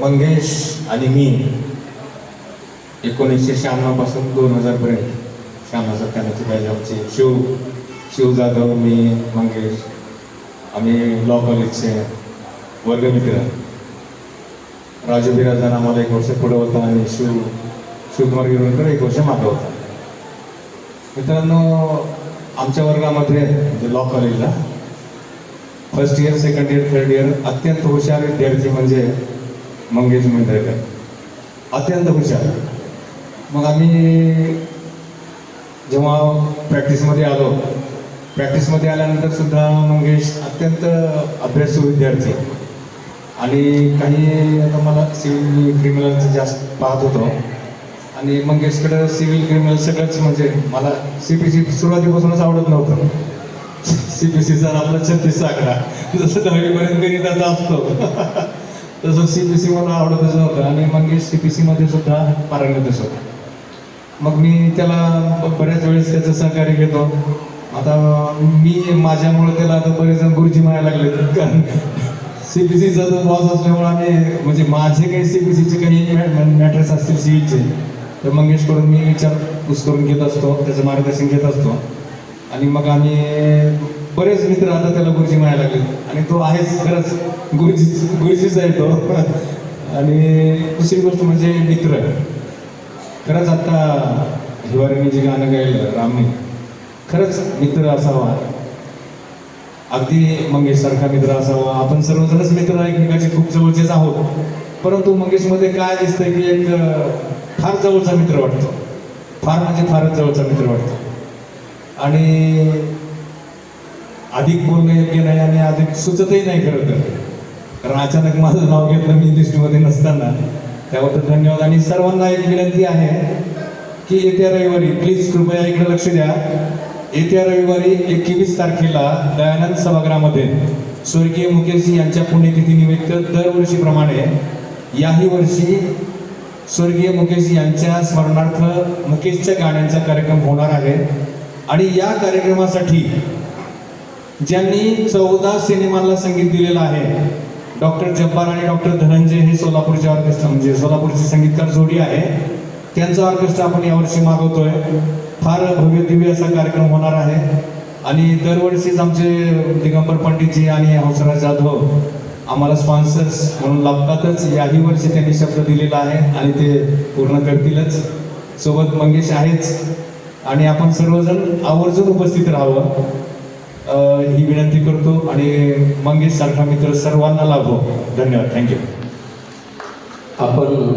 मंगेश आणि मी एकोणीसशे शहाण्णवपासून दोन हजारपर्यंत शहाण्णव सत्त्याण्णवची बॅच शिव शिव जाधव मी मंगेश आम्ही लॉ कॉलेजचे वर्गमित्र राजू बिराजदार आम्हाला एक वर्ष पुढे होता आणि शिव शिवकुमार गिरवणकर एक वर्ष मागं होता. मित्रांनो आमच्या वर्गामध्ये म्हणजे लॉ कॉलेजला first year second year third year अत्यंत हुशार विद्यार्थी म्हणजे मंगेश मेंढरकर अत्यंत हुशार मग आम्ही जेव्हा प्रॅक्टिसमध्ये आलो प्रॅक्टिसमध्ये आल्यानंतर सुद्धा मंगेश अत्यंत अभ्यासू विद्यार्थी. आणि काही आता मला सिव्हिल क्रिमिनलचं जास्त पाहत होतो. आणि मंगेशकडं सिव्हिल क्रिमिनल सगळंच म्हणजे मला सी पी सी सुरुवातीपासूनच आवडत नव्हतं. सी पी सीचा आपला छत्तीसचा आकडा. जसं दहावीपर्यंत गणिताचा असतो. तसं सी पी सी मला आवडतच नव्हतं आणि मंगेश सी पी सीमध्ये सुद्धा पारंगतच होता. मग मी त्याला बऱ्याच वेळेस त्याचं सहकार्य घेतो. आता मी माझ्यामुळे त्याला आता बरेच जण गुरुजी म्हणायला लागले कारण सी पी सीचा जो बॉस असल्यामुळे आम्ही म्हणजे माझे काही सी पी सीचे काही मॅटर्स असतील सिव्हिलचे तर मंगेशकडून मी विचारपूस करून घेत असतो त्याचं मार्गदर्शन घेत असतो. आणि मग आम्ही बरेच मित्र आता त्याला गुरुजी म्हणायला लागले आणि तो आहेच खरंच. गुरुजी गुरुजीच आहे तो. आणि दुसरी गोष्ट म्हणजे मित्र. खरंच आत्ता हिवारीने जे गाणं गायलं रामने खरंच मित्र असावा. अगदी मंगेशसारखा मित्र असावा. आपण सर्वजणच मित्र एकमेकाचे खूप जवळचेच आहोत. परंतु मंगेशमध्ये काय दिसतंय की एक फार जवळचा मित्र वाटतो. फार म्हणजे फारच जवळचा मित्र वाटतो. आणि अधिक बोलणं योग्य नाही आणि अधिक सुचतही नाही खरं तर. कारण अचानक माझं नाव घेतलं मी लिस्टमध्ये नसताना. त्याबद्दल धन्यवाद. आणि सर्वांना एक विनंती आहे की येत्या रविवारी प्लीज कृपया इकडे लक्ष द्या. येत्या रविवारी एकवीस तारखेला दयानंद सभागृहामध्ये स्वर्गीय मुकेश यांच्या पुण्यतिथीनिमित्त दरवर्षीप्रमाणे याही वर्षी स्वर्गीय मुकेश यांच्या स्मरणार्थ मुकेशच्या गाण्यांचा कार्यक्रम होणार आहे. आणि या कार्यक्रमासाठी ज्यांनी चौदा सिनेमाला संगीत दिलेलं आहे. डॉक्टर जब्बार आणि डॉक्टर धनंजय हे सोलापूरचे ऑर्केस्ट्रा म्हणजे सोलापूरची संगीतकार जोडी आहे. त्यांचा ऑर्केस्ट्रा आपण यावर्षी मागवतोय. फार भव्य दिव्य असा कार्यक्रम होणार आहे. आणि दरवर्षीच आमचे दिगंबर पंडितजी आणि हंसराज जाधव आम्हाला स्पॉन्सर्स म्हणून लाभतातच. याही वर्षी त्यांनी शब्द दिलेला आहे आणि ते पूर्ण करतीलच. सोबत मंगेश आहेच. आणि आपण सर्वजण आवर्जून उपस्थित राहावं. ही विनंती करतो आणि मंगेश सारखा मित्र सर्वांना लाभो. धन्यवाद. थँक्यू आपण